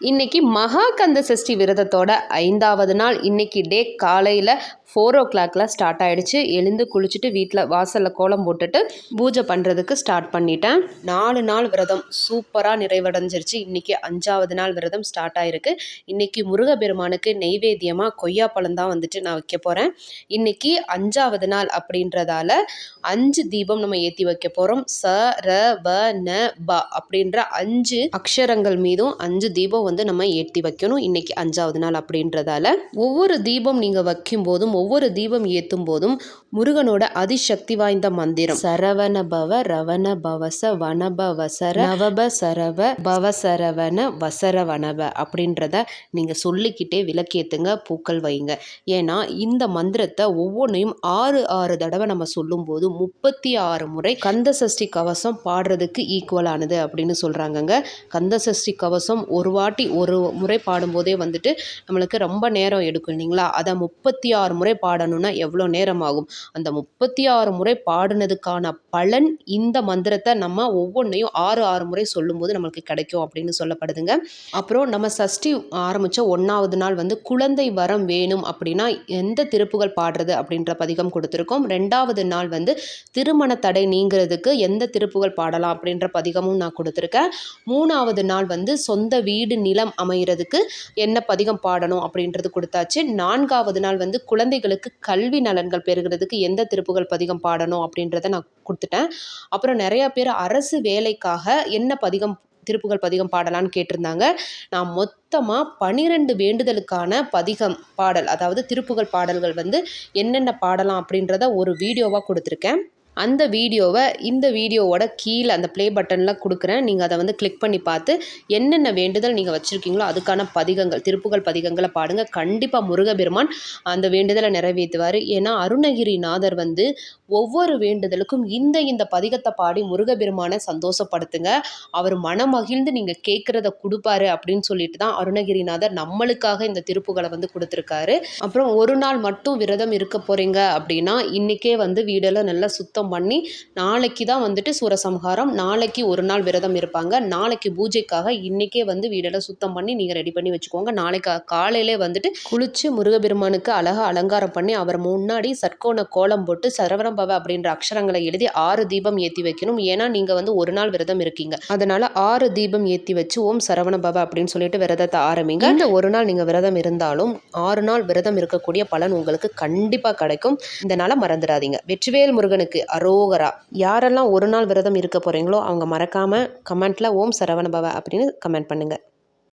இன்னைக்கு மகாகந்த சஷ்டி விரதத்தோட ஐந்தாவது நாள். இன்னைக்கு டே காலையில் ஃபோர் ஓ கிளாக்ல ஸ்டார்ட் ஆயிடுச்சு. எழுந்து குளிச்சுட்டு வீட்டில் வாசலில் கோலம் போட்டுட்டு பூஜை பண்ணுறதுக்கு ஸ்டார்ட் பண்ணிட்டேன். நாலு நாள் விரதம் சூப்பராக நிறைவடைஞ்சிருச்சு. இன்னைக்கு அஞ்சாவது நாள் விரதம் ஸ்டார்ட் ஆயிருக்கு. இன்னைக்கு முருகப்பெருமானுக்கு நெய்வேத்தியமாக கொய்யாப்பழம் தான் வந்துட்டு நான் வைக்க போகிறேன் இன்னைக்கு அஞ்சாவது நாள் அப்படின்றதால அஞ்சு தீபம் நம்ம ஏற்றி வைக்க போகிறோம் ச ர வ ந ப அப்படின்ற அஞ்சு அக்ஷரங்கள் மீதும் அஞ்சு தீபம் வந்து நம்ம ஏற்றி வைக்கணும். இன்றைக்கி அஞ்சாவது நாள் அப்படின்றதால ஒவ்வொரு தீபம் நீங்கள் வைக்கும் போதும் ஒவ்வொரு தீபம் ஏற்றும் போதும் முருகனோட அதிசக்தி வாய்ந்த மந்திரம். சரவண பவ ரவண பவச வனப வசர நவப சரவ பவசரவண வசரவனப அப்படின்றத நீங்கள் சொல்லிக்கிட்டே விளக்கேற்றுங்க பூக்கள் வைங்க. ஏன்னா இந்த மந்திரத்தை ஒவ்வொன்றையும் ஆறு ஆறு தடவை நம்ம சொல்லும்போது முப்பத்தி ஆறு முறை கந்த சஷ்டி கவசம் பாடுறதுக்கு ஈக்குவலானது அப்படின்னு சொல்கிறாங்கங்க கந்த சஷ்டி கவசம் ஒரு வாட்டி ஒரு முறை பாடும்போதே வந்துட்டு நம்மளுக்கு ரொம்ப நேரம் எடுக்கும் இல்லைங்களா? அதை முப்பத்தி ஆறு முறை பாடணும்னா எவ்வளோ நேரம் ஆகும் அந்த முப்பத்தி ஆறு முறை பாடினதுக்கான பலன் இந்த மந்திரத்தை நம்ம ஒவ்வொன்றையும் ஆறு ஆறு முறை சொல்லும்போது நம்மளுக்கு கிடைக்கும் அப்படின்னு சொல்லப்படுதுங்க. அப்புறம் நம்ம சஷ்டி ஆரம்பித்த ஒன்றாவது நாள் வந்து குழந்தை வரம் வேணும் அப்படின்னா எந்த திருப்புகள் பாடுறது அப்படின்ற பதிகம் கொடுத்துருக்கோம். ரெண்டாவது நாள் வந்து திருமண தடை நீங்கிறதுக்கு எந்த திருப்புகள் பாடலாம் அப்படின்ற பதிகமும் நான் கொடுத்துருக்கேன். மூணாவது நாள் வந்து சொந்த வீடு நிலம் அமைகிறதுக்கு என்ன பதிகம் பாடணும் அப்படின்றது கொடுத்தாச்சு. நான்காவது நாள் வந்து குழந்தைகளுக்கு கல்வி நலன்கள் பெறுகிறதுக்கு எந்த திருப்புகள் பதிகம் பாடணும் அப்படின்றத நான் கொடுத்துட்டேன். அப்புறம் நிறையா பேர் அரசு வேலைக்காக என்ன பதிகம் திருப்புகள் பதிகம் பாடலான்னு கேட்டிருந்தாங்க. நான் மொத்தமாக பனிரெண்டு வேண்டுதலுக்கான பதிகம் பாடல் அதாவது திருப்புகள் பாடல்கள் வந்து என்னென்ன பாடலாம் அப்படின்றத ஒரு வீடியோவாக கொடுத்துருக்கேன். அந்த வீடியோவை இந்த வீடியோவோட கீழே அந்த ப்ளே பட்டனில் கொடுக்குறேன். நீங்கள் அதை வந்து கிளிக் பண்ணி பார்த்து என்னென்ன வேண்டுதல் நீங்கள் வச்சுருக்கீங்களோ அதுக்கான பதிகங்கள் திருப்புகள் பதிகங்களை பாடுங்கள் கண்டிப்பாக முருகபெருமான் அந்த வேண்டுதலை நிறைவேற்றுவார். ஏன்னா அருணகிரிநாதர் வந்து ஒவ்வொரு வேண்டுதலுக்கும் இந்த இந்த பதிகத்தை பாடி முருகபெருமானை சந்தோஷப்படுத்துங்க. அவர் மனமகிழ்ந்து நீங்கள் கேட்குறத கொடுப்பாரு அப்படின்னு சொல்லிட்டு தான் அருணகிரிநாதர் நம்மளுக்காக இந்த திருப்புகளை வந்து கொடுத்துருக்காரு. அப்புறம் ஒரு நாள் மட்டும் விரதம் இருக்க போகிறீங்க அப்படின்னா இன்றைக்கே வந்து வீடெல்லாம் நல்லா சுத்தம் பண்ணி நாளைக்கு தான் வந்துட்டு சூரசம்ஹாரம். நாளைக்கு ஒரு நாள் விரதம் இருப்பாங்க. நாளைக்கு பூஜைக்காக இன்றைக்கே வந்து வீடெல்லாம் சுத்தம் பண்ணி நீங்கள் ரெடி பண்ணி வச்சுக்கோங்க. நாளைக்கு காலையிலே வந்துட்டு குளித்து முருகபெருமானுக்கு அழகாக அலங்காரம் பண்ணி அவர் முன்னாடி சர்க்கோண கோலம் போட்டு சரவணபவ அப்படின்ற அக்ஷரங்களை எழுதி ஆறு தீபம் ஏற்றி வைக்கணும். ஏன்னா நீங்கள் வந்து ஒரு நாள் விரதம் இருக்கீங்க. அதனால் ஆறு தீபம் ஏற்றி வச்சு ஓம் சரவணபவ அப்படின்னு சொல்லிட்டு விரதத்தை ஆரம்பிங்க. இந்த ஒரு நாள் நீங்கள் விரதம் இருந்தாலும் ஆறு நாள் விரதம் இருக்கக்கூடிய பலன் உங்களுக்கு கண்டிப்பாக கிடைக்கும். இந்த நாளை மறந்துடாதீங்க. வெற்றிவேல் முருகனுக்கு அரோகரா. யாரெல்லாம் ஒரு நாள் விரதம் இருக்க போகிறீங்களோ அவங்க மறக்காமல் கமெண்ட்டில் ஓம் சரவணபவ அப்படின்னு கமெண்ட் பண்ணுங்கள்